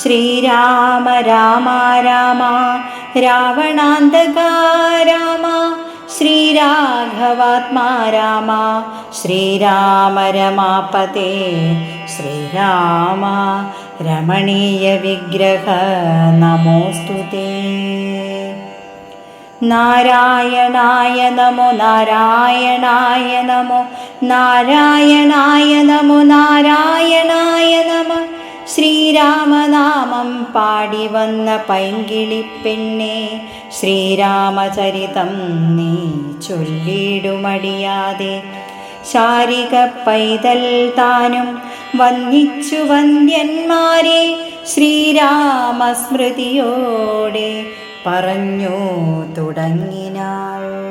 ശ്രീരാമ രാമ രാമ രാവണാന്തക രാമ ശ്രീരാഘവാത്മാ രാമ ശ്രീരാമ രമാപതേ ശ്രീരാമ രമണീയ വിഗ്രഹ നമോസ്തു നാരായണായ നമോ നാരായണായ നമോ നാരായണായ നമോ നാരായണായ നമ ശ്രീരാമനാമം പാടി വന്ന പൈങ്കിളിപ്പെണ്ണെ ശ്രീരാമചരിതം നീ ചൊല്ലിടുമടിയാതെ. ശാരിക പൈതൽ താനും വന്നിച്ചു വന്ദ്യന്മാരെ ശ്രീരാമസ്മൃതിയോടെ പറഞ്ഞു തുടങ്ങിനാൾ.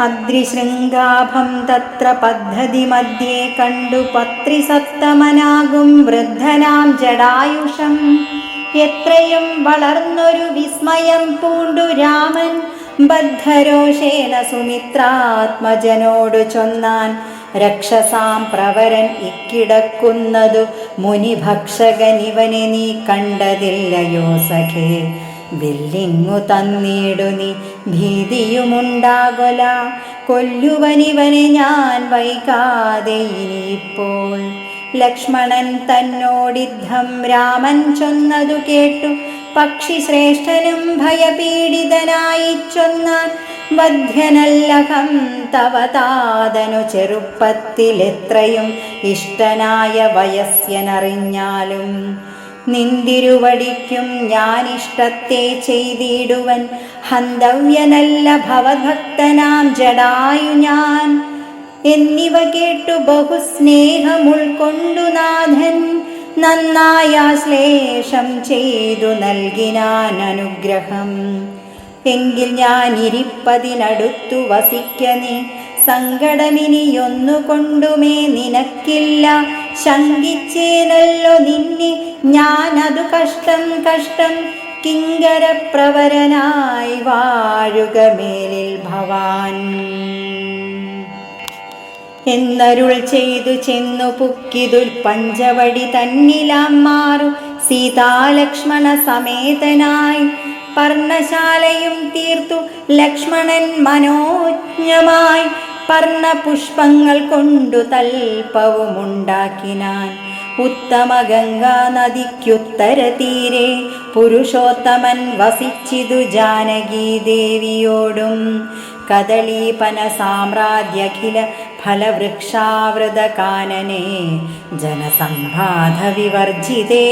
അദ്രിശൃംഗാഭം തത്ര പദ്ധതി മധ്യേ കണ്ടു പത്രിസപ്തമനാകും വൃദ്ധനാം ജടായുഷം എത്രയും വളർന്നൊരു വിസ്മയം പൂണ്ടു രാമൻ. ബദ്ധരോഷേണ സുമിത്രാത്മജനോടു ചൊന്നാൻ. രക്ഷസാം പ്രവരൻ ഇക്കിടക്കുന്നതു. മുനിഭക്ഷകനിവനെ നീ കണ്ടതില്ലയോ സഖേ. വില്ലിങ്ങു തന്നിടു നീ ഭീതിയുമുണ്ടാകൊല. കൊല്ലുവനിവനെ ഞാൻ വൈകാതെ ഇനിയിപ്പോൾ. ലക്ഷ്മണൻ തന്നോടിദ്ധം രാമൻ ചൊന്നതു കേട്ടു. പക്ഷി ശ്രേഷ്ഠനും ഭയപീഡിതനായി ചൊന്നാൻ വധ്യനല്ലഹം തവ താതനു ചെറുപ്പത്തിലെത്രയും ഇഷ്ടനായ വയസ്യനറിഞ്ഞാലും നിന്തിരുവടിക്കും ഞാനിഷ്ടത്തെ ചെയ്തിടുവൻ. ഹന്തവ്യനല്ല ഭവഭക്തനാം ജടായു ഞാൻ. എന്നിവ കേട്ടു ബഹുസ്നേഹമുൾക്കൊണ്ടു നാഥൻ. നന്നായ ശ്ലേഷം ചെയ്തു നൽകിനാൻ അനുഗ്രഹം. എങ്കിൽ ഞാൻ ഇരിപ്പതിനടുത്തു വസിക്ക നീ സങ്കടമിനിയൊന്നു കൊണ്ടുമേ നിനക്കില്ല. ശങ്കിച്ചേനല്ലോ നിന്നെ. ഞാനതു കഷ്ടം കഷ്ടം കിങ്കരപ്രവരനായി വാഴുക മേലിൽ ഭവാൻ. എന്നരുൾ ചെയ്തു ചെന്നു പുക്കിതുൽ പഞ്ചവടി തന്നിലാം മാറു. സീതാലക്ഷ്മണ സമേതനായി പർണശാലയും തീർത്തു. ലക്ഷ്മണൻ മനോജ്ഞമായി പർണപുഷ്പങ്ങൾ കൊണ്ടു തൽപ്പവുമുണ്ടാക്കിനാൻ ഉത്തമ ഗംഗാ നദിക്കുത്തര തീരെ പുരുഷോത്തമൻ വസിച്ചിതു ജാനകീ ദേവിയോടും ഫലവൃക്ഷാവൃത കാനനെ വിവർജിതേ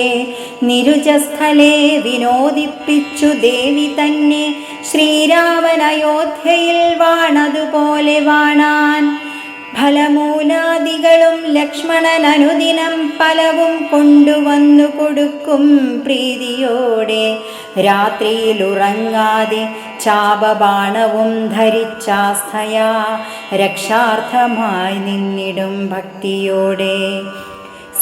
നിരുജസ്ഥലേ വിനോദിപ്പിച്ചു ദേവി തന്നെ ശ്രീരാമൻ അയോധ്യയിൽ വാണതുപോലെ വാണാൻ. ഫലമൂലാദികളും ലക്ഷ്മണൻ അനുദിനം പലവും കൊണ്ടുവന്നു കൊടുക്കും പ്രീതിയോടെ. രാത്രിയിൽ ഉറങ്ങാതെ ചാപബാണവും ധരിച്ചാസ്ഥയാ. രക്ഷാർത്ഥമായി നിന്നിടും ഭക്തിയോടെ.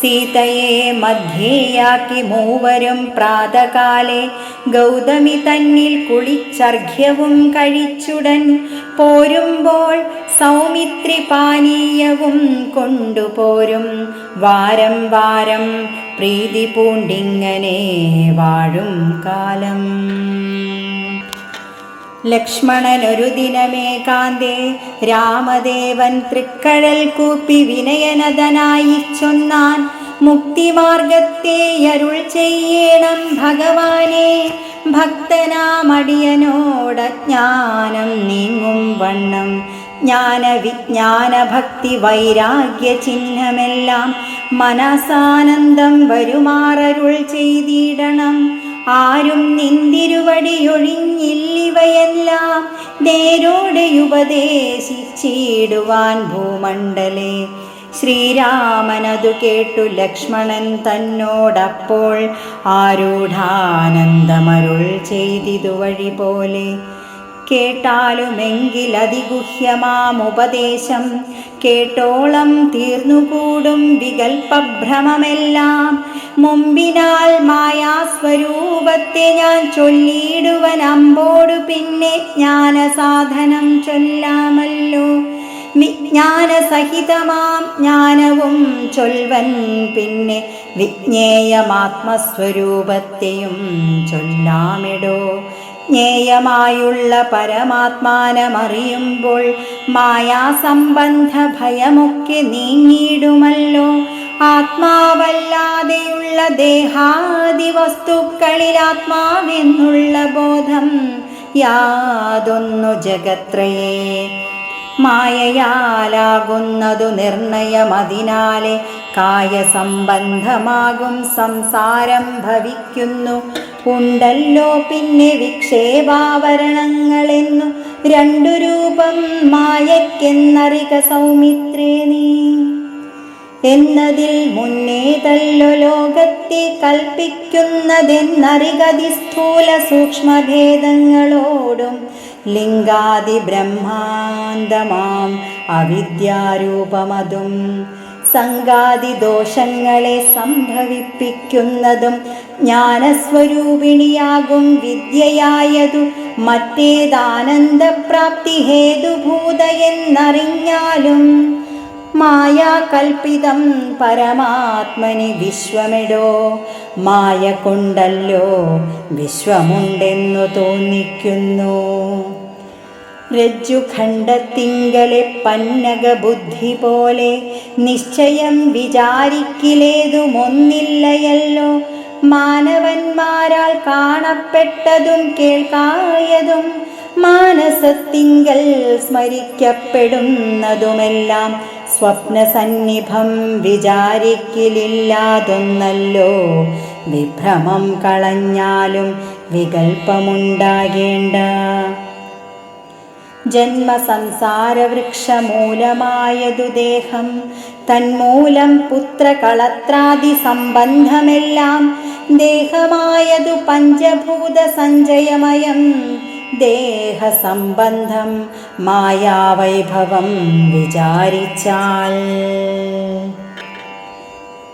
സീതയെ മധ്യേയാക്കി മൂവരും പ്രാതകാലെ ഗൗതമി തന്നിൽ കുളിച്ചർഘ്യവും കഴിച്ചുടൻ പോരുമ്പോൾ സൗമിത്രി പാനീയവും കൊണ്ടുപോരും. വാരം വാരം പ്രീതി പൂണ്ടിങ്ങനെ വാഴും കാലം. ലക്ഷ്മണനൊരു ദിനമേ കാന്തേ രാമദേവൻ തൃക്കഴൽ കൂപ്പി വിനയനതനായി ചൊന്നാൻ മുക്തിമാർഗത്തെ അരുൾ ചെയ്യണം ഭഗവാനെ. ഭക്തനാമടിയനോട ജ്ഞാനം നീങ്ങും വണ്ണം ജ്ഞാനവിജ്ഞാന ഭക്തി വൈരാഗ്യ ചിഹ്നമെല്ലാം മനസാനന്ദം വരുമാറരുൾ ചെയ്തിടണം. ആരും നിന്തിരുവടിയൊഴിഞ്ഞില്ലിവയെല്ലാം നേരോടെ ഉപദേശിച്ചിടുവാൻ ഭൂമണ്ഡലേ. ശ്രീരാമനതു കേട്ടു ലക്ഷ്മണൻ തന്നോടപ്പോൾ ആരൂഢാനന്ദമരുൾ ചെയ്തിതു വഴി പോലെ കേട്ടാലുമെങ്കിലതിഗുഹ്യമാം ഉപദേശം കേട്ടോളം തീർന്നുകൂടും വികൽപ്പഭ്രമമെല്ലാം. മുമ്പിനാൽ മായാസ്വരൂപത്തെ ഞാൻ ചൊല്ലിയിടുവൻ അമ്പോടു പിന്നെ ജ്ഞാനസാധനം ചൊല്ലാമല്ലോ. വിജ്ഞാനസഹിതമാം ജ്ഞാനവും ചൊൽവൻ പിന്നെ വിജ്ഞേയമാത്മസ്വരൂപത്തെയും ചൊല്ലാമിടോ. ജ്ഞേയമായുള്ള പരമാത്മാനമറിയുമ്പോൾ മായാസംബന്ധ ഭയമൊക്കെ നീങ്ങിയിടുമല്ലോ. ആത്മാവല്ലാതെയുള്ള ദേഹാദി വസ്തുക്കളിൽ ആത്മാവെന്നുള്ള ബോധം യാതൊന്നു ജഗത്രയേ മായയാലാകുന്നതു നിർണയമതിനാലെ കായസംബന്ധമാകും സംസാരം ഭവിക്കുന്നു. ഉണ്ടല്ലോ പിന്നെ വിക്ഷേപാവരണങ്ങളെന്നു. രണ്ടു രൂപം മായക്കെന്നറിക സൗമിത്രേ നീ. എന്നതിൽ മുന്നേതല്ലോ ലോകത്തെ കൽപ്പിക്കുന്നതെന്നറികതി സ്ഥൂല സൂക്ഷ്മഭേദങ്ങളോടും. ലിംഗാദി ബ്രഹ്മാന്തമാം അവിദ്യാരൂപമതും. സംഗാദി ദോഷങ്ങളെ സംഭവിപ്പിക്കുന്നതും ജ്ഞാനസ്വരൂപിണിയാകും വിദ്യയായതു മറ്റേതാനന്ദപ്രാപ്തി ഹേതുഭൂത എന്നറിഞ്ഞാലും മായാകൽപ്പിതം പരമാത്മനി വിശ്വമെടോ? മായ കൊണ്ടല്ലോ വിശ്വമുണ്ടെന്നു തോന്നിക്കുന്നു. രജ്ജുഖണ്ഡത്തിങ്കലെ പന്നക ബുദ്ധി പോലെ നിശ്ചയം വിചാരിക്കിലേതുമൊന്നില്ലയല്ലോ. മാനവന്മാരാൽ കാണപ്പെട്ടതും കേൾക്കായതും മാനസത്തിങ്കൽ സ്മരിക്കപ്പെടുന്നതുമെല്ലാം സ്വപ്നസന്നിഭം വിചാരിക്കലില്ലാതൊന്നല്ലോ. വിഭ്രമം കളഞ്ഞാലും വികൽപ്പമുണ്ടാകേണ്ട ജന്മസംസാരവൃക്ഷമൂലമായതു ദേഹം. തന്മൂലം പുത്രകളത്രാദി സംബന്ധമെല്ലാം ദേഹമായതു പഞ്ചഭൂത സഞ്ചയമയം ദേഹസംബന്ധം മായാവൈഭവം വിചാരിച്ചാൽ.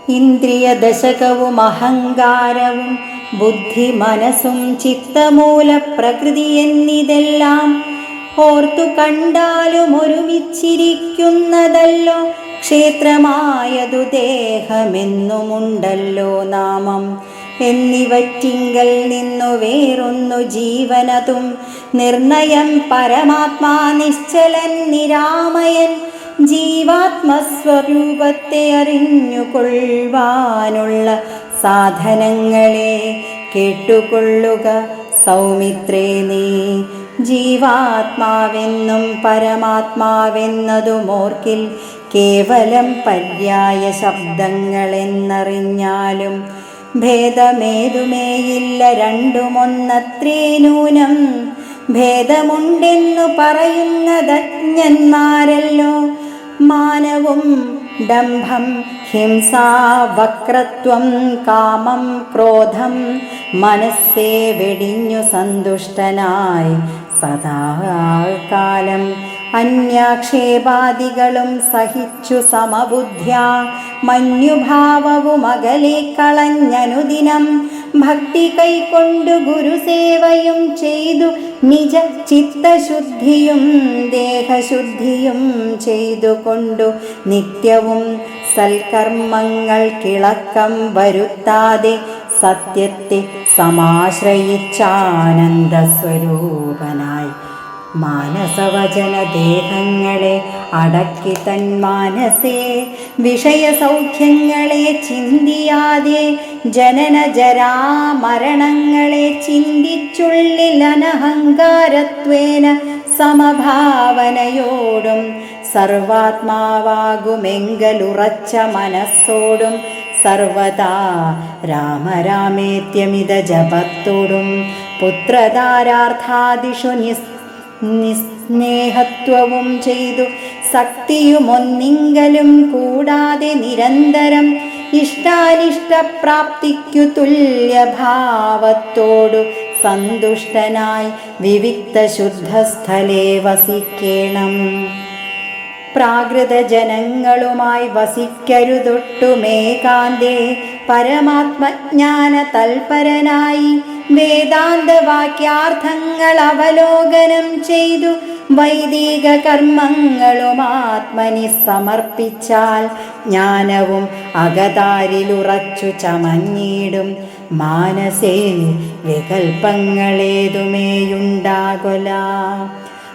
ഇന്ദ്രിയദശകവും അഹങ്കാരവും ബുദ്ധി മനസ്സും ചിത്തമൂല പ്രകൃതി എന്നിതെല്ലാം ഓർത്തു കണ്ടാലും ഒരുമിച്ചിരിക്കുന്നതല്ലോ. ക്ഷേത്രമായതു ദേഹമെന്നുമുണ്ടല്ലോ നാമം. എന്നിവറ്റിങ്കൽ നിന്നു വേറൊന്നു ജീവനതും. നിർണയം പരമാത്മാ നിശ്ചലൻ നിരാമയൻ. ജീവാത്മസ്വരൂപത്തെ അറിഞ്ഞുകൊള്ളുവാനുള്ള സാധനങ്ങളെ കേട്ടുകൊള്ളുക സൗമിത്രേ നീ ജീവാത്മാവെന്നും പരമാത്മാവെന്നതുമോർക്കിൽ കേവലം പര്യായ ശബ്ദങ്ങളെന്നറിഞ്ഞാലും ഭേദമേതുമേയില്ല രണ്ടുമൊന്നത്രേ നൂനം ഭേദമുണ്ടെന്നു പറയുന്നതജ്ഞന്മാരല്ലോ. മാനവും ഡംഭം ഹിംസ വക്രത്വം കാമം ക്രോധം മനസ്സേ വെടിഞ്ഞു സന്തുഷ്ടനായി സദാകാലം അന്യാക്ഷേപാദികളും സഹിച്ചു സമബുദ്ധ്യ. മഞ്ഞുഭാവവും അകലെ കളഞ്ഞനുദിനം ഭക്തി കൈക്കൊണ്ടു ഗുരുസേവയും ചെയ്തു നിജ ചിത്തശുദ്ധിയും ദേഹശുദ്ധിയും ചെയ്തുകൊണ്ടു നിത്യവും സൽക്കർമ്മങ്ങൾ കിളക്കം വരുത്താതെ സത്യത്തെ സമാശ്രയിച്ചാനന്ദസ്വരൂപനായി മാനസവചന ദേഹങ്ങളെ അടക്കി തൻ മാനസേ വിഷയസൗഖ്യങ്ങളെ ചിന്തിയാതെ ജനന ജരാമരണങ്ങളെ ചിന്തിച്ചുള്ളിൽ അനഹങ്കാരത്വേന സമഭാവനയോടും സർവാത്മാവാകുമെങ്കലുറച്ച മനസ്സോടും സർവദാ രാമരാമേത്യമിത ജപത്തോടും പുത്രധാരാർത്ഥാദിഷു നിസ് നിസ്നേഹത്വവും ചെയ്തു. സക്തിയുമൊന്നിങ്കലും കൂടാതെ നിരന്തരം ഇഷ്ടാനിഷ്ടപ്രാപ്തിക്കു തുല്യഭാവത്തോടു സന്തുഷ്ടനായി വിവിക്ത ശുദ്ധസ്ഥലേ പ്രാകൃത ജനങ്ങളുമായി വസിക്കരുതൊട്ടുമേകാന്തേ പരമാത്മജ്ഞാന തൽപരനായി വേദാന്തവാക്യാർത്ഥങ്ങൾ അവലോകനം ചെയ്തു. വൈദിക കർമ്മങ്ങളും ആത്മനി സമർപ്പിച്ചാൽ ജ്ഞാനവും അകതാരിലുറച്ചു ചമഞ്ഞിടും. മാനസേ വികൽപ്പങ്ങളേതുമേയുണ്ടാകൊല.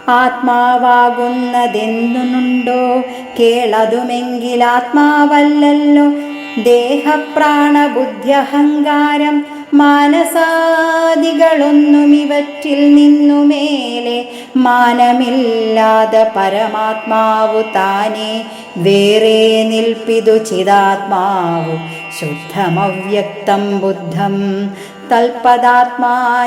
ആത്മാവാകുന്നതെന്നുണ്ടോ കേളതുമെങ്കിൽ ആത്മാവല്ലല്ലോ. ദേഹപ്രാണബുദ്ധ്യഹങ്കാരം മാനസാദികളൊന്നും ഇവറ്റിൽ നിന്നുമേലെ മാനമില്ലാതെ പരമാത്മാവു താനെ വേറെ നിൽപ്പിതു ചിതാത്മാവു. ശുദ്ധമവ്യക്തം ബുദ്ധം തൽപദാത്മാ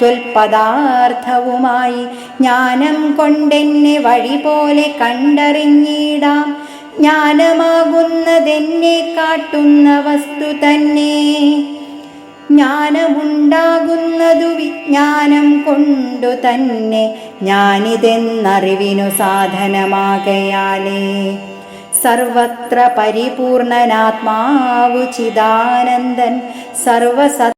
ത്വൽപദാർത്ഥവുമായി ജ്ഞാനം കൊണ്ടെന്നെ വഴി പോലെ കണ്ടറിഞ്ഞിടാം. ജ്ഞാനമാകുന്നതെന്നെ കാട്ടുന്ന വസ്തു തന്നെ. ജ്ഞാനമുണ്ടാകുന്നതു വിജ്ഞാനം കൊണ്ടു തന്നെ ഞാനിതെന്നറിവിനു സാധനമാകയാലേ. സർവത്ര പരിപൂർണനാത്മാവു ചിദാനന്ദൻ സർവസത്ത